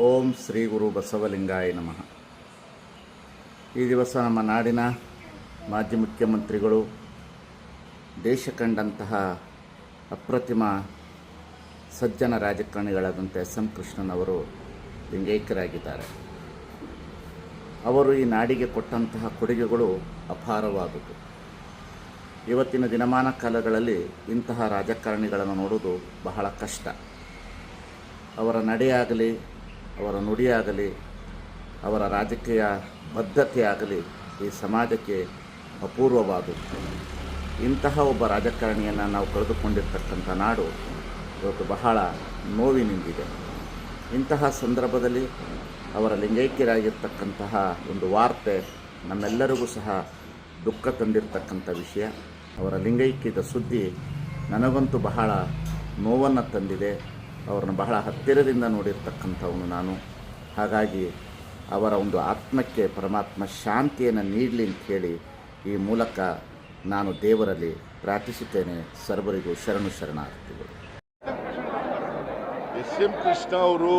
ಓಂ ಶ್ರೀ ಗುರು ಬಸವಲಿಂಗಾಯ ನಮಃ. ಈ ದಿವಸ ನಮ್ಮ ನಾಡಿನ ಮಾಜಿ ಮುಖ್ಯಮಂತ್ರಿಗಳು ದೇಶ ಕಂಡಂತಹ ಅಪ್ರತಿಮ ಸಜ್ಜನ ರಾಜಕಾರಣಿಗಳಾದಂಥ ಎಸ್ ಎಂ ಕೃಷ್ಣನವರು ಲಿಂಗೈಕ್ಯರಾಗಿದ್ದಾರೆ. ಅವರು ಈ ನಾಡಿಗೆ ಕೊಟ್ಟಂತಹ ಕೊಡುಗೆಗಳು ಅಪಾರವಾದುದು ಇವತ್ತಿನ ದಿನಮಾನ ಕಾಲಗಳಲ್ಲಿ ಇಂತಹ ರಾಜಕಾರಣಿಗಳನ್ನು ನೋಡುವುದು ಬಹಳ ಕಷ್ಟ. ಅವರ ನಡೆಯಾಗಲಿ ಅವರ ನುಡಿಯಾಗಲಿ, ಅವರ ರಾಜಕೀಯ ಬದ್ಧತೆಯಾಗಲಿ ಈ ಸಮಾಜಕ್ಕೆ ಅಪೂರ್ವವಾದದ್ದು ಇಂತಹ ಒಬ್ಬ ರಾಜಕಾರಣಿಯನ್ನು ನಾವು ಕಳೆದುಕೊಂಡಿರ್ತಕ್ಕಂಥ ನಾಡು ಇವತ್ತು ಬಹಳ ನೋವಿನಿಂದಿದೆ. ಇಂತಹ ಸಂದರ್ಭದಲ್ಲಿ ಅವರ ಲಿಂಗೈಕ್ಯರಾಗಿರ್ತಕ್ಕಂತಹ ಒಂದು ವಾರ್ತೆ ನಮ್ಮೆಲ್ಲರಿಗೂ ಸಹ ದುಃಖ ತಂದಿರತಕ್ಕಂಥ ವಿಷಯ. ಅವರ ಲಿಂಗೈಕ್ಯದ ಸುದ್ದಿ ನನಗಂತೂ ಬಹಳ ನೋವನ್ನು ತಂದಿದೆ. ಅವರನ್ನು ಬಹಳ ಹತ್ತಿರದಿಂದ ನೋಡಿರ್ತಕ್ಕಂಥವನು ನಾನು. ಹಾಗಾಗಿ ಅವರ ಒಂದು ಆತ್ಮಕ್ಕೆ ಪರಮಾತ್ಮ ಶಾಂತಿಯನ್ನು ನೀಡಲಿ ಅಂತ ಹೇಳಿ ಈ ಮೂಲಕ ನಾನು ದೇವರಲ್ಲಿ ಪ್ರಾರ್ಥಿಸುತ್ತೇನೆ. ಸರ್ವರಿಗೂ ಶರಣು ಶರಣಾರ್ಥಿಗಳು. ಎಸ್ ಎಂ ಕೃಷ್ಣ ಅವರು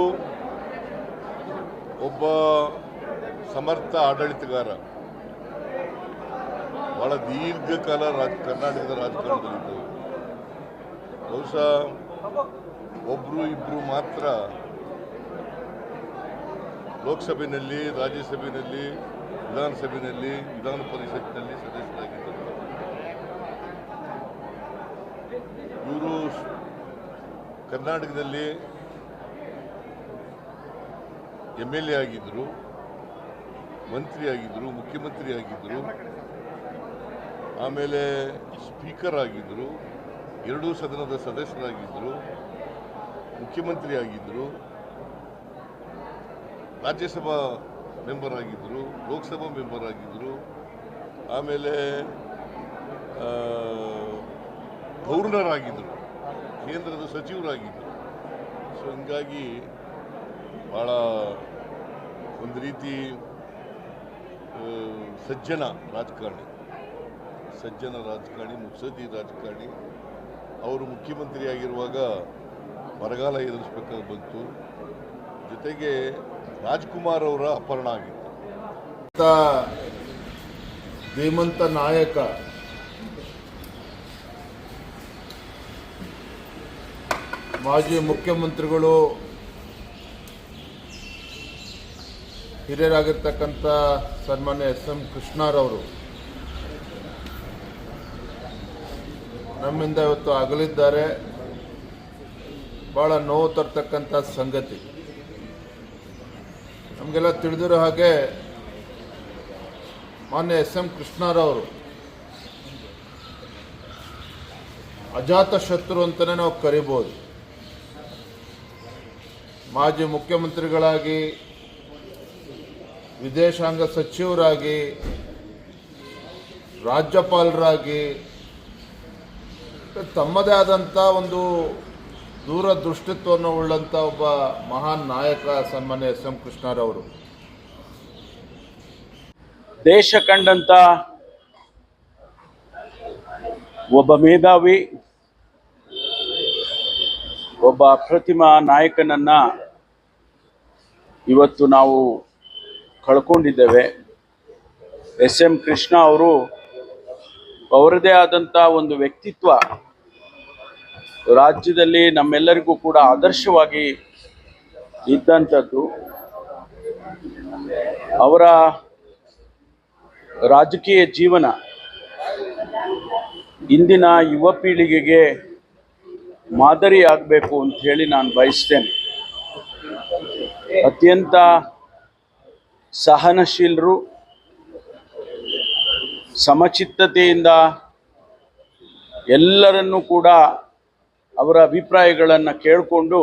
ಒಬ್ಬ ಸಮರ್ಥ ಆಡಳಿತಗಾರ. ಬಹಳ ದೀರ್ಘಕಾಲ ರಾಜ, ಕರ್ನಾಟಕದ ರಾಜಕಾರಣದಲ್ಲಿದ್ದರು ಬಹುಶಃ ಒಬ್ಬರು ಇಬ್ಬರು ಮಾತ್ರ ಲೋಕಸಭೆಯಲ್ಲಿ, ರಾಜ್ಯಸಭೆಯಲ್ಲಿ, ವಿಧಾನಸಭೆಯಲ್ಲಿ, ವಿಧಾನ ಪರಿಷತ್ನಲ್ಲಿ ಸದಸ್ಯರಾಗಿದ್ದರು. ಇವರು ಕರ್ನಾಟಕದಲ್ಲಿ ಎಂ ಎಲ್ ಎ ಆಗಿದ್ದರು ಮಂತ್ರಿ ಆಗಿದ್ದರು ಮುಖ್ಯಮಂತ್ರಿ ಆಗಿದ್ದರು ಆಮೇಲೆ ಸ್ಪೀಕರ್ ಆಗಿದ್ದರು ಎರಡೂ ಸದನದ ಸದಸ್ಯರಾಗಿದ್ದರು ಮುಖ್ಯಮಂತ್ರಿ ಆಗಿದ್ದರು ರಾಜ್ಯಸಭಾ ಮೆಂಬರ್ ಆಗಿದ್ದರು ಲೋಕಸಭಾ ಮೆಂಬರ್ ಆಗಿದ್ದರು ಆಮೇಲೆ ಗವರ್ನರ್ ಆಗಿದ್ದರು ಕೇಂದ್ರದ ಸಚಿವರಾಗಿದ್ದರು ಸೊ, ಹಿಂಗಾಗಿ ಭಾಳ ಒಂದು ರೀತಿ ಸಜ್ಜನ ರಾಜಕಾರಣಿ. ಸಜ್ಜನ ರಾಜಕಾರಣಿ ಮುಸದಿ ರಾಜಕಾರಣಿ. ಅವರು ಮುಖ್ಯಮಂತ್ರಿಯಾಗಿರುವಾಗ ಬರಗಾಲ ಎದುರಿಸಬೇಕಾದ ಬಂತು. ಜೊತೆಗೆ ರಾಜ್ಕುಮಾರ್ ಅವರ ಅಪಹರಣ ಆಗಿತ್ತು. ಧೀಮಂತ ನಾಯಕ ಮಾಜಿ ಮುಖ್ಯಮಂತ್ರಿಗಳು ಹಿರಿಯರಾಗಿರ್ತಕ್ಕಂಥ ಸನ್ಮಾನ್ಯ ಎಸ್ ಎಂ ಕೃಷ್ಣರವರು ನಮ್ಮಿಂದ ಇವತ್ತು ಅಗಲಿದ್ದಾರೆ. ಭಾಳ ನೋವು ತರ್ತಕ್ಕಂಥ ಸಂಗತಿ. ನಮಗೆಲ್ಲ ತಿಳಿದಿರೋ ಹಾಗೆ ಮಾನ್ಯ ಎಸ್ ಎಂ ಕೃಷ್ಣರವರು ಅಜಾತ ಶತ್ರು ಅಂತಲೇ ನಾವು ಕರಿಬೋದು. ಮಾಜಿ ಮುಖ್ಯಮಂತ್ರಿಗಳಾಗಿ, ವಿದೇಶಾಂಗ ಸಚಿವರಾಗಿ, ರಾಜ್ಯಪಾಲರಾಗಿ ತಮ್ಮದೇ ಆದಂಥ ಒಂದು ದೂರದೃಷ್ಟಿತ್ವವನ್ನು ಉಳ್ಳಂಥ ಒಬ್ಬ ಮಹಾನ್ ನಾಯಕ ಸನ್ಮಾನ್ಯ ಎಸ್ ಎಂ ಕೃಷ್ಣರವರು. ದೇಶ ಕಂಡಂತ ಒಬ್ಬ ಮೇಧಾವಿ, ಒಬ್ಬ ಅಪ್ರತಿಮ ನಾಯಕನನ್ನ ಇವತ್ತು ನಾವು ಕಳ್ಕೊಂಡಿದ್ದೇವೆ. ಎಸ್ ಎಂ ಕೃಷ್ಣ ಅವರು ಅವರದೇ ಆದಂಥ ಒಂದು ವ್ಯಕ್ತಿತ್ವ ರಾಜ್ಯದಲ್ಲಿ ನಮ್ಮೆಲ್ಲರಿಗೂ ಕೂಡ ಆದರ್ಶವಾಗಿ ಇದ್ದಂಥದ್ದು ಅವರ ರಾಜಕೀಯ ಜೀವನ ಇಂದಿನ ಯುವ ಪೀಳಿಗೆಗೆ ಮಾದರಿ ಆಗಬೇಕು ಅಂತ ಹೇಳಿ ನಾನು ಬಯಸ್ತೇನೆ. ಅತ್ಯಂತ ಸಹನಶೀಲರು ಸಮಚಿತ್ತತೆಯಿಂದ ಎಲ್ಲರನ್ನೂ ಕೂಡ ಅವರ ಅಭಿಪ್ರಾಯಗಳನ್ನು ಕೇಳಿಕೊಂಡು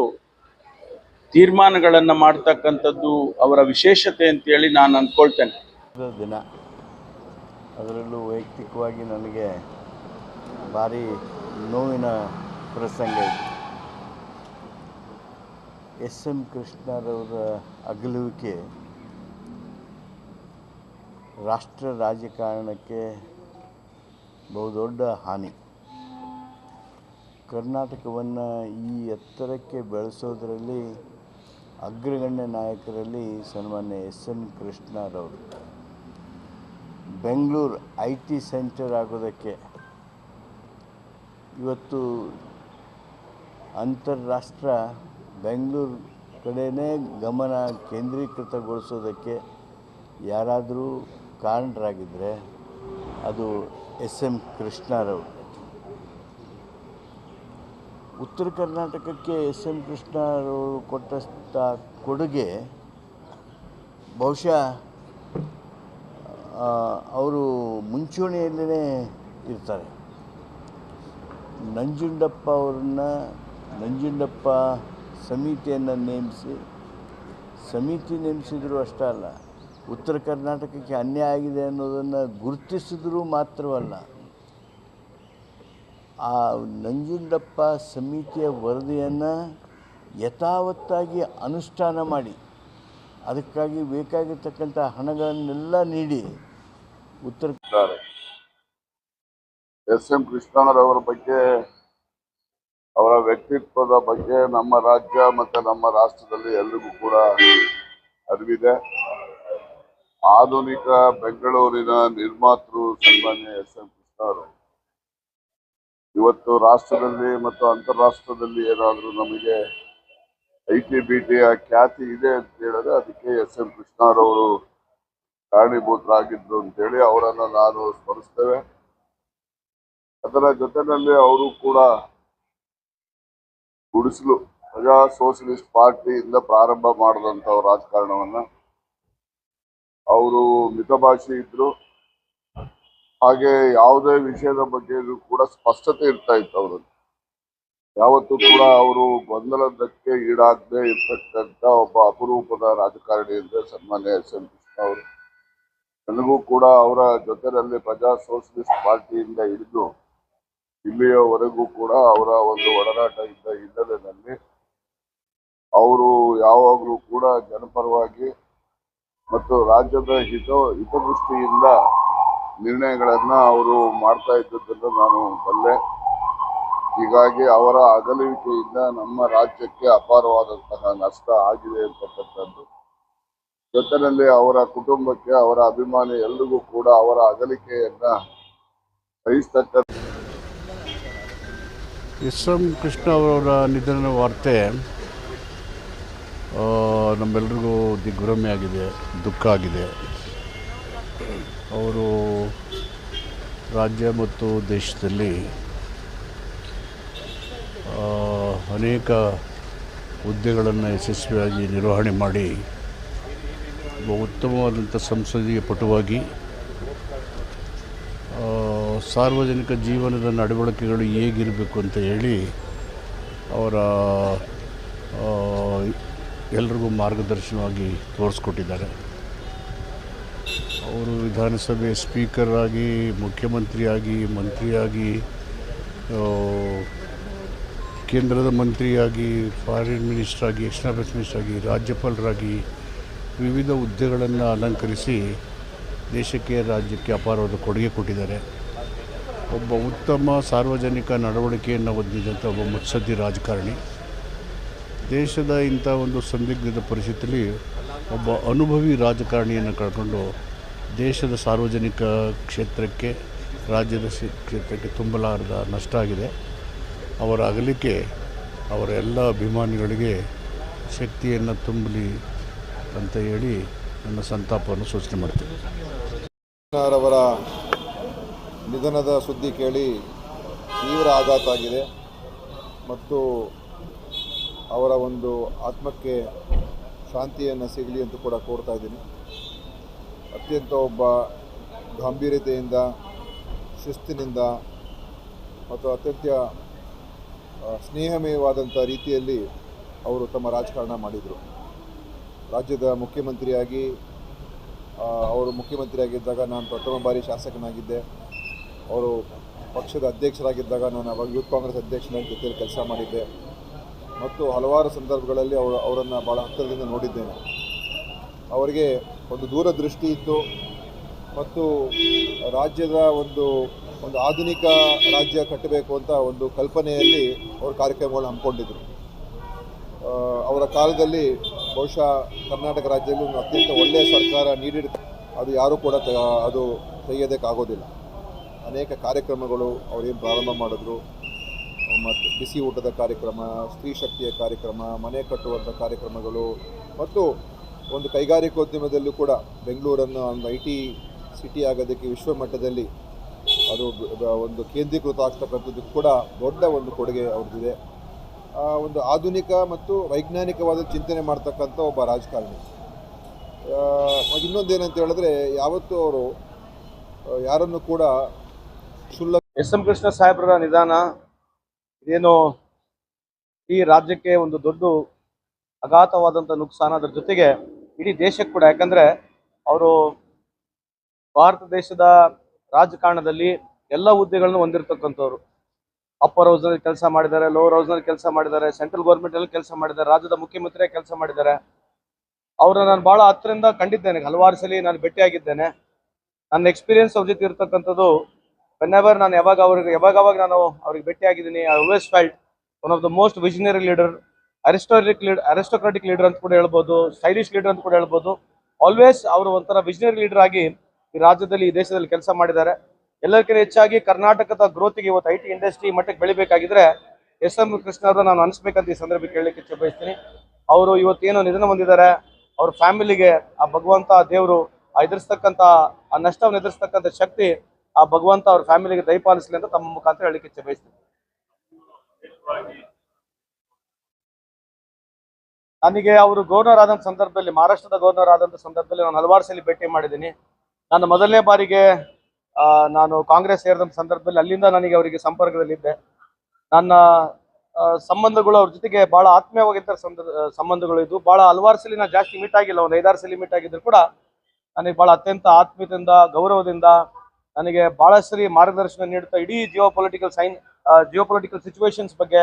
ತೀರ್ಮಾನಗಳನ್ನು ಮಾಡ್ತಕ್ಕಂಥದ್ದು ಅವರ ವಿಶೇಷತೆ ಅಂತೇಳಿ ನಾನು ಅಂದ್ಕೊಳ್ತೇನೆ ದಿನ. ಅದರಲ್ಲೂ ವೈಯಕ್ತಿಕವಾಗಿ ನನಗೆ ಭಾರಿ ನೋವಿನ ಪ್ರಸಂಗ ಇದೆ ಎಸ್ ಎಂ ಕೃಷ್ಣರವರ ಅಗಲುವಿಕೆ ರಾಷ್ಟ್ರ ರಾಜಕಾರಣಕ್ಕೆ ಬಹುದೊಡ್ಡ ಹಾನಿ. ಕರ್ನಾಟಕವನ್ನು ಈ ಎತ್ತರಕ್ಕೆ ಬೆಳೆಸೋದರಲ್ಲಿ ಅಗ್ರಗಣ್ಯ ನಾಯಕರಲ್ಲಿ ಸನ್ಮಾನ್ಯ ಎಸ್ ಎನ್ ಕೃಷ್ಣರವರು. ಬೆಂಗಳೂರು ಐ ಟಿ ಸೆಂಟರ್ ಆಗೋದಕ್ಕೆ ಇವತ್ತು ಅಂತಾರಾಷ್ಟ್ರ ಬೆಂಗಳೂರು ಕಡೆಯೇ ಗಮನ ಕೇಂದ್ರೀಕೃತಗೊಳಿಸೋದಕ್ಕೆ ಯಾರಾದರೂ ಕಾರಣರಾಗಿದ್ದರೆ ಅದು ಎಸ್ ಎಂ ಕೃಷ್ಣರವರು. ಉತ್ತರ ಕರ್ನಾಟಕಕ್ಕೆ ಎಸ್ ಎಂ ಕೃಷ್ಣರವರು ಕೊಟ್ಟಂಥ ಕೊಡುಗೆ ಬಹುಶಃ ಅವರು ಮುಂಚೂಣಿಯಲ್ಲೇ ಇರ್ತಾರೆ. ನಂಜುಂಡಪ್ಪ ಅವರನ್ನು, ನಂಜುಂಡಪ್ಪ ಸಮಿತಿಯನ್ನು ನೇಮಿಸಿ, ಸಮಿತಿ ನೇಮಿಸಿದ್ರು ಅಷ್ಟೇ ಅಲ್ಲ ಉತ್ತರ ಕರ್ನಾಟಕಕ್ಕೆ ಅನ್ಯಾಯ ಆಗಿದೆ ಅನ್ನೋದನ್ನು ಗುರುತಿಸಿದ್ರೂ ಮಾತ್ರವಲ್ಲ, ಆ ನಂಜುಂಡಪ್ಪ ಸಮಿತಿಯ ವರದಿಯನ್ನು ಯಥಾವತ್ತಾಗಿ ಅನುಷ್ಠಾನ ಮಾಡಿ, ಅದಕ್ಕಾಗಿ ಬೇಕಾಗಿರ್ತಕ್ಕಂಥ ಹಣಗಳನ್ನೆಲ್ಲ ನೀಡಿ ಉತ್ತರ ಎಸ್ ಎಂ ಕೃಷ್ಣರವರ ಬಗ್ಗೆ, ಅವರ ವ್ಯಕ್ತಿತ್ವದ ಬಗ್ಗೆ ನಮ್ಮ ರಾಜ್ಯ ಮತ್ತು ನಮ್ಮ ರಾಷ್ಟ್ರದಲ್ಲಿ ಎಲ್ರಿಗೂ ಕೂಡ ಅರಿವಿದೆ. ಆಧುನಿಕ ಬೆಂಗಳೂರಿನ ನಿರ್ಮಾತೃ ಸನ್ಮಾನ್ಯ ಎಸ್ ಎಂ ಕೃಷ್ಣವರು ಇವತ್ತು ರಾಷ್ಟ್ರದಲ್ಲಿ ಮತ್ತು ಅಂತಾರಾಷ್ಟ್ರದಲ್ಲಿ ಏನಾದರೂ ನಮಗೆ ಐ ಟಿ ಬಿ ಟಿಯ ಖ್ಯಾತಿ ಇದೆ ಅಂತ ಹೇಳಿದ್ರೆ ಅದಕ್ಕೆ ಎಸ್ ಎಂ ಕೃಷ್ಣರವರು ಕಾರಣೀಭೂತರಾಗಿದ್ರು ಅಂತೇಳಿ ಅವರನ್ನು ನಾನು ಸ್ಮರಿಸ್ತೇವೆ. ಅದರ ಜೊತೆಯಲ್ಲಿ ಅವರು ಕೂಡ ಗುಡಿಸಲು ಪ್ರಜಾ ಸೋಷಲಿಸ್ಟ್ ಪಾರ್ಟಿಯಿಂದ ಪ್ರಾರಂಭ ಮಾಡಿದಂಥ ರಾಜಕಾರಣವನ್ನ. ಅವರು ಮಿತಭಾಷಿ ಇದ್ರು. ಹಾಗೆ ಯಾವುದೇ ವಿಷಯದ ಬಗ್ಗೆ ಕೂಡ ಸ್ಪಷ್ಟತೆ ಇರ್ತಾ ಇತ್ತು ಅವರಲ್ಲಿ. ಯಾವತ್ತೂ ಕೂಡ ಅವರು ಗೊಂದಲದಕ್ಕೆ ಈಡಾಗದೆ ಇರ್ತಕ್ಕಂಥ ಒಬ್ಬ ಅಪರೂಪದ ರಾಜಕಾರಣಿ ಎಂದರೆ ಸನ್ಮಾನ್ಯ ಎಸ್ ಎಂ ಕೃಷ್ಣ ಅವರು. ನನಗೂ ಕೂಡ ಅವರ ಜೊತೆಯಲ್ಲಿ ಪ್ರಜಾ ಸೋಷಲಿಸ್ಟ್ ಪಾರ್ಟಿಯಿಂದ ಹಿಡಿದು ಇಲ್ಲಿಯವರೆಗೂ ಕೂಡ ಅವರ ಒಂದು ಒಡನಾಟ ಇದ್ದ ಹಿನ್ನೆಲೆಯಲ್ಲಿ ಅವರು ಯಾವಾಗಲೂ ಕೂಡ ಜನಪರವಾಗಿ ಮತ್ತು ರಾಜ್ಯದ ಹಿತ ಹಿತದೃಷ್ಟಿಯಿಂದ ನಿರ್ಣಯಗಳನ್ನ ಅವರು ಮಾಡ್ತಾ ಇದ್ದದ್ದನ್ನು ನಾನು ಬಲ್ಲೆ ಹೀಗಾಗಿ ಅವರ ಅಗಲುವಿಕೆಯಿಂದ ನಮ್ಮ ರಾಜ್ಯಕ್ಕೆ ಅಪಾರವಾದಂತಹ ನಷ್ಟ ಆಗಿದೆ ಅಂತಕ್ಕಂಥದ್ದು. ಜೊತೆಯಲ್ಲಿ ಅವರ ಕುಟುಂಬಕ್ಕೆ ಅವರ ಅಭಿಮಾನಿ ಎಲ್ರಿಗೂ ಕೂಡ ಅವರ ಅಗಲಿಕೆಯನ್ನ ಸಹಿಸ್ತಕ್ಕ ಎಸ್ ಎಂ ಕೃಷ್ಣ ಅವರ ನಿಧನ ವಾರ್ತೆ ನಮ್ಮೆಲ್ರಿಗೂ ದಿಗ್ಭ್ರಮೆ ಆಗಿದೆ, ದುಃಖ ಆಗಿದೆ. ಅವರು ರಾಜ್ಯ ಮತ್ತು ದೇಶದಲ್ಲಿ ಅನೇಕ ಹುದ್ದೆಗಳನ್ನು ಯಶಸ್ವಿಯಾಗಿ ನಿರ್ವಹಣೆ ಮಾಡಿ ಉತ್ತಮವಾದಂಥ ಸಂಸದೀಯ ಪಟುವಾಗಿ ಸಾರ್ವಜನಿಕ ಜೀವನದ ನಡವಳಿಕೆಗಳು ಹೇಗಿರಬೇಕು ಅಂತ ಹೇಳಿ ಅವರ ಎಲ್ರಿಗೂ ಮಾರ್ಗದರ್ಶನವಾಗಿ ತೋರಿಸ್ಕೊಟ್ಟಿದ್ದಾರೆ. ಅವರು ವಿಧಾನಸಭೆ ಸ್ಪೀಕರ್ ಆಗಿ ಮುಖ್ಯಮಂತ್ರಿಯಾಗಿ ಮಂತ್ರಿಯಾಗಿ ಕೇಂದ್ರದ ಮಂತ್ರಿಯಾಗಿ ಫಾರಿನ್ ಮಿನಿಸ್ಟ್ರಾಗಿ ಎಕ್ಸ್ಟರ್ನಲ್ ಅಫೇರ್ಸ್ ಮಿನಿಸ್ಟರ್ ಆಗಿ, ರಾಜ್ಯಪಾಲರಾಗಿ ವಿವಿಧ ಹುದ್ದೆಗಳನ್ನು ಅಲಂಕರಿಸಿ ದೇಶಕ್ಕೆ, ರಾಜ್ಯಕ್ಕೆ ಅಪಾರವಾದ ಕೊಡುಗೆ ಕೊಟ್ಟಿದ್ದಾರೆ. ಒಬ್ಬ ಉತ್ತಮ ಸಾರ್ವಜನಿಕ ನಡವಳಿಕೆಯನ್ನು ಹೊಂದಿದಂಥ ಒಬ್ಬ ಮುತ್ಸದ್ದಿ ರಾಜಕಾರಣಿ. ದೇಶದ ಇಂಥ ಒಂದು ಸಂದಿಗ್ಧದ ಪರಿಸ್ಥಿತಿಯಲ್ಲಿ ಒಬ್ಬ ಅನುಭವಿ ರಾಜಕಾರಣಿಯನ್ನು ಕಳ್ಕೊಂಡು ದೇಶದ ಸಾರ್ವಜನಿಕ ಕ್ಷೇತ್ರಕ್ಕೆ, ರಾಜ್ಯದ ಕ್ಷೇತ್ರಕ್ಕೆ ತುಂಬಲಾರದ ನಷ್ಟ ಆಗಿದೆ. ಅವರ ಅಗಲಿಕೆ ಅವರ ಎಲ್ಲ ಅಭಿಮಾನಿಗಳಿಗೆ ಶಕ್ತಿಯನ್ನು ತುಂಬಲಿ ಅಂತ ಹೇಳಿ ನನ್ನ ಸಂತಾಪವನ್ನು ಸೂಚನೆ ಮಾಡ್ತೀನಿ. ಅವರ ನಿಧನದ ಸುದ್ದಿ ಕೇಳಿ ತೀವ್ರ ಆಘಾತ ಆಗಿದೆ. ಮತ್ತು ಅವರ ಒಂದು ಆತ್ಮಕ್ಕೆ ಶಾಂತಿಯನ್ನು ಸಿಗಲಿ ಅಂತ ಕೂಡ ಕೋರ್ತಾ ಇದ್ದೀನಿ. ಅತ್ಯಂತ ಒಬ್ಬ ಗಾಂಭೀರ್ಯತೆಯಿಂದ, ಶಿಸ್ತಿನಿಂದ ಮತ್ತು ಅತ್ಯಂತ ಸ್ನೇಹಮಯವಾದಂಥ ರೀತಿಯಲ್ಲಿ ಅವರು ತಮ್ಮ ರಾಜಕಾರಣ ಮಾಡಿದರು. ರಾಜ್ಯದ ಮುಖ್ಯಮಂತ್ರಿಯಾಗಿ ಅವರು ಮುಖ್ಯಮಂತ್ರಿಯಾಗಿದ್ದಾಗ ನಾನು ಪ್ರಥಮ ಬಾರಿ ಶಾಸಕನಾಗಿದ್ದೆ. ಅವರು ಪಕ್ಷದ ಅಧ್ಯಕ್ಷರಾಗಿದ್ದಾಗ ನಾನು ಅವಾಗ ಯೂತ್ ಕಾಂಗ್ರೆಸ್ ಅಧ್ಯಕ್ಷನ ಜೊತೆಯಲ್ಲಿ ಕೆಲಸ ಮಾಡಿದ್ದೆ. ಮತ್ತು ಹಲವಾರು ಸಂದರ್ಭಗಳಲ್ಲಿ ಅವರು ಅವರನ್ನು ಭಾಳ ಹತ್ತಿರದಿಂದ ನೋಡಿದ್ದೇನೆ. ಅವರಿಗೆ ಒಂದು ದೂರದೃಷ್ಟಿ ಇತ್ತು ಮತ್ತು ರಾಜ್ಯದ ಒಂದು ಒಂದು ಆಧುನಿಕ ರಾಜ್ಯ ಕಟ್ಟಬೇಕು ಅಂತ ಒಂದು ಕಲ್ಪನೆಯಲ್ಲಿ ಅವರು ಕಾರ್ಯಕ್ರಮಗಳನ್ನು ಹಮ್ಮಿಕೊಂಡಿದ್ರು. ಅವರ ಕಾಲದಲ್ಲಿ ಬಹುಶಃ ಕರ್ನಾಟಕ ರಾಜ್ಯದಲ್ಲಿ ಒಂದು ಅತ್ಯಂತ ಒಳ್ಳೆಯ ಸರ್ಕಾರ ನೀಡಿದ, ಅದು ಯಾರೂ ಕೂಡ ಅದು ತೆಗೆಯೋದಕ್ಕಾಗೋದಿಲ್ಲ. ಅನೇಕ ಕಾರ್ಯಕ್ರಮಗಳು ಅವರೇನು ಪ್ರಾರಂಭ ಮಾಡಿದ್ರು. ಮತ್ತು ಬಿಸಿ ಊಟದ ಕಾರ್ಯಕ್ರಮ, ಸ್ತ್ರೀ ಶಕ್ತಿಯ ಕಾರ್ಯಕ್ರಮ, ಮನೆ ಕಟ್ಟುವಂಥ ಕಾರ್ಯಕ್ರಮಗಳು ಮತ್ತು ಒಂದು ಕೈಗಾರಿಕೋದ್ಯಮದಲ್ಲೂ ಕೂಡ ಬೆಂಗಳೂರನ್ನು ಒಂದು ಐ ಟಿ ಸಿಟಿ ಆಗೋದಕ್ಕೆ ವಿಶ್ವಮಟ್ಟದಲ್ಲಿ ಅದು ಒಂದು ಕೇಂದ್ರೀಕೃತ ಆಗ್ತಕ್ಕಂಥದ್ದು ಕೂಡ ದೊಡ್ಡ ಒಂದು ಕೊಡುಗೆ ಅವ್ರದ್ದಿದೆ. ಒಂದು ಆಧುನಿಕ ಮತ್ತು ವೈಜ್ಞಾನಿಕವಾದ ಚಿಂತನೆ ಮಾಡ್ತಕ್ಕಂಥ ಒಬ್ಬ ರಾಜಕಾರಣಿ. ಇನ್ನೊಂದೇನಂತ ಹೇಳಿದ್ರೆ ಯಾವತ್ತೂ ಅವರು ಯಾರನ್ನು ಕೂಡ ಸುಳ್ಳ ಎಸ್ ಎಂ ಕೃಷ್ಣ ಸಾಹೇಬ್ರ ನಿಧಾನ ಇದೇನು ಈ ರಾಜ್ಯಕ್ಕೆ ಒಂದು ದೊಡ್ಡ ಅಗಾಧವಾದಂಥ ನುಕ್ಸಾನ ಅದ್ರ ಜೊತೆಗೆ ಇಡೀ ದೇಶಕ್ಕೆ ಕೂಡ. ಯಾಕಂದ್ರೆ ಅವರು ಭಾರತ ದೇಶದ ರಾಜಕಾರಣದಲ್ಲಿ ಎಲ್ಲ ಹುದ್ದೆಗಳನ್ನು ಹೊಂದಿರತಕ್ಕಂಥವ್ರು. ಅಪ್ಪರ್ ಹೌಸ್ನಲ್ಲಿ ಕೆಲಸ ಮಾಡಿದ್ದಾರೆ ಲೋವರ್ ಹೌಸ್ನಲ್ಲಿ ಕೆಲಸ ಮಾಡಿದ್ದಾರೆ ಸೆಂಟ್ರಲ್ ಗೌರ್ಮೆಂಟಲ್ಲಿ ಕೆಲಸ ಮಾಡಿದ್ದಾರೆ, ರಾಜ್ಯದ ಮುಖ್ಯಮಂತ್ರಿಯಾಗಿ ಕೆಲಸ ಮಾಡಿದ್ದಾರೆ. ಅವರನ್ನು ನಾನು ಭಾಳ ಹತ್ತರಿಂದ ಕಂಡಿದ್ದೇನೆ. ಹಲವಾರು ಸಲ ನಾನು ಭೇಟಿಯಾಗಿದ್ದೇನೆ. ನನ್ನ ಎಕ್ಸ್ಪೀರಿಯನ್ಸ್ ಅವ್ರ ಜೊತೆ ಇರ್ತಕ್ಕಂಥದ್ದು ವೆನ್ ಎವರ್ ನಾನು ಯಾವಾಗ ಅವ್ರಿಗೆ ಯಾವಾಗ ಯಾವಾಗ ನಾನು ಅವ್ರಿಗೆ ಭೇಟಿ ಆಗಿದ್ದೀನಿ I always felt one of the most visionary leader ಅರಿಸ್ಟೋರಿಕ್ lead aristocratic leader ಅಂತ ಕೂಡ ಹೇಳ್ಬೋದು ಸ್ಟೈಲಿಶ್ ಲೀಡರ್ ಅಂತ ಕೂಡ ಹೇಳ್ಬೋದು. ಆಲ್ವೇಸ್ ಅವರು ಒಂಥರ ವಿಷನರಿ ಲೀಡರ್ ಆಗಿ ಈ ರಾಜ್ಯದಲ್ಲಿ, ಈ ದೇಶದಲ್ಲಿ ಕೆಲಸ ಮಾಡಿದ್ದಾರೆ. ಎಲ್ಲರಿಗಿಂತ ಹೆಚ್ಚಾಗಿ ಕರ್ನಾಟಕದ ಗ್ರೋತಿಗೆ ಇವತ್ತು ಐ ಟಿ ಇಂಡಸ್ಟ್ರಿ ಮಟ್ಟಕ್ಕೆ ಬೆಳಿಬೇಕಾಗಿದ್ರೆ ಎಸ್ ಎಂ ಕೃಷ್ಣ ಅವ್ರನ್ನ ನಾನು ಅನಿಸ್ಬೇಕಂತ ಈ ಸಂದರ್ಭ ಕೇಳಲಿಕ್ಕೆ ಇಚ್ಛೆ ಬಯಸ್ತೀನಿ ಅವರು ಇವತ್ತೇನು ನಿಧನ ಹೊಂದಿದ್ದಾರೆ, ಅವ್ರ ಫ್ಯಾಮಿಲಿಗೆ ಆ ಭಗವಂತ ದೇವರು ಎದುರಿಸ್ತಕ್ಕಂಥ, ಆ ನಷ್ಟವನ್ನು ಎದುರಿಸ್ತಕ್ಕಂಥ ಶಕ್ತಿ ಆ ಭಗವಂತ ಅವ್ರ ಫ್ಯಾಮಿಲಿಗೆ ದಯಪಾಲಿಸಲಿ ಅಂತ ತಮ್ಮ ಮುಖಾಂತರ ಹೇಳಲಿಕ್ಕೆ ಇಚ್ಛೆ ನನಗೆ ಅವರು ಗವರ್ನರ್ ಆದಂಥ ಸಂದರ್ಭದಲ್ಲಿ, ಮಹಾರಾಷ್ಟ್ರದ ಗವರ್ನರ್ ಆದಂಥ ಸಂದರ್ಭದಲ್ಲಿ ನಾನು ಹಲವಾರು ಸಲ ಭೇಟಿ ಮಾಡಿದ್ದೀನಿ. ನಾನು ಮೊದಲನೇ ಬಾರಿಗೆ ನಾನು ಕಾಂಗ್ರೆಸ್ ಸೇರಿದಂಥ ಸಂದರ್ಭದಲ್ಲಿ ಅಲ್ಲಿಂದ ನನಗೆ ಅವರಿಗೆ ಸಂಪರ್ಕದಲ್ಲಿದ್ದೆ. ನನ್ನ ಸಂಬಂಧಗಳು ಅವ್ರ ಜೊತೆಗೆ ಬಹಳ ಆತ್ಮೀಯವಾಗಿದ್ದ ಸಂಬಂಧಗಳು ಇದ್ದು ಬಹಳ ಹಲವಾರು ಸಲ ನಾನು ಜಾಸ್ತಿ ಮೀಟ್ ಆಗಿಲ್ಲ, ಒಂದು ಐದಾರು ಸಲ ಮೀಟ್ ಆಗಿದ್ರು ಕೂಡ ನನಗೆ ಬಹಳ ಅತ್ಯಂತ ಆತ್ಮೀಯದಿಂದ ಗೌರವದಿಂದ ನನಗೆ ಬಹಳ ಸರಿ ಮಾರ್ಗದರ್ಶನ ನೀಡುತ್ತಾ ಇಡೀ geopolitical sign geopolitical situations ಬಗ್ಗೆ